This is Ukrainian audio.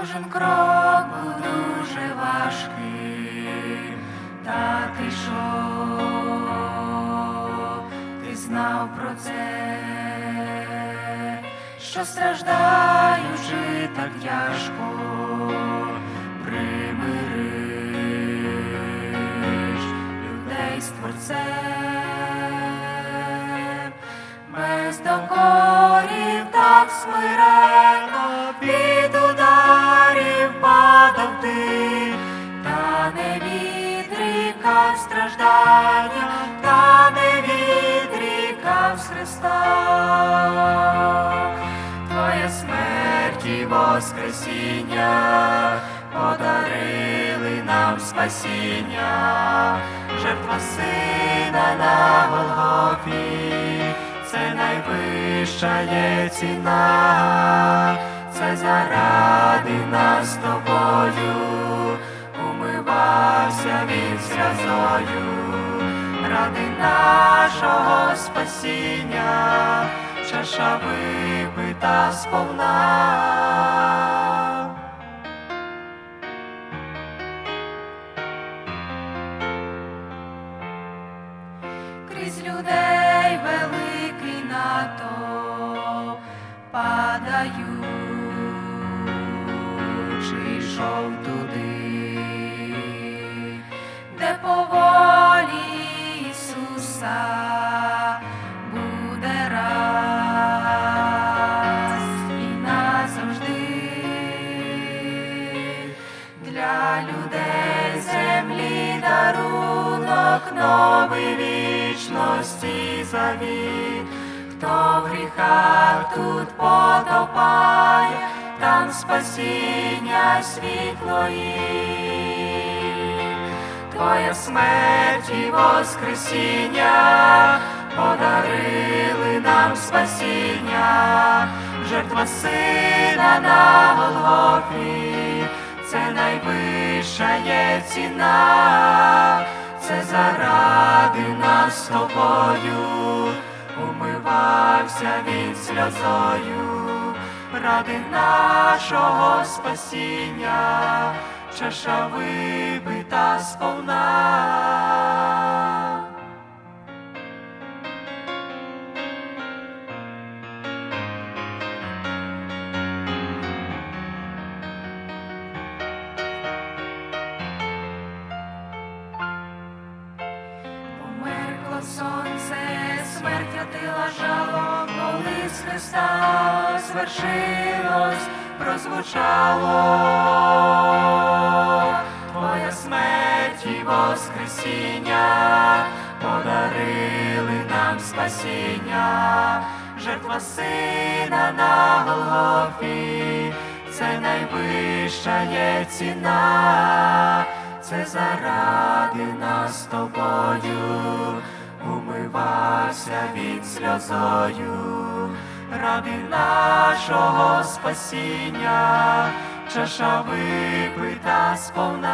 Кожен крок був дуже важким, та ти йшов, ти знав про це, що страждаючи так тяжко, людей творцем, без докорів так смиренно страждання, та не відрікав з Христа. Твоя смерть і воскресіння подарили нам спасіння, жертва сина на Голгофі, це найвища є ціна, це заради сльозою, ради нашого спасіння, чаша випита сповна. крізь людей великий натовп падаючи йшов туди, де по волі Ісуса буде раз і назавжди для людей землі дарунок новий вічності завіт, хто в гріхах тут потопає, там спасіння світло їм. Твоя смерть і воскресіння подарили нам спасіння, жертва сина на Голгофі, це найвища є ціна, це заради нас тобою, умивався він сльозою, ради нашого спасіння, чаша випита сповна. Померкло сонце, смерть отила коли з свершилось, прозвучало. Твоя смерть і воскресіння подарили нам спасіння, жертва сина на Голгофі, це найвища є ціна, це заради нас тобою, умивався він сльозою, ради нашого спасіння, чаша випита сповна.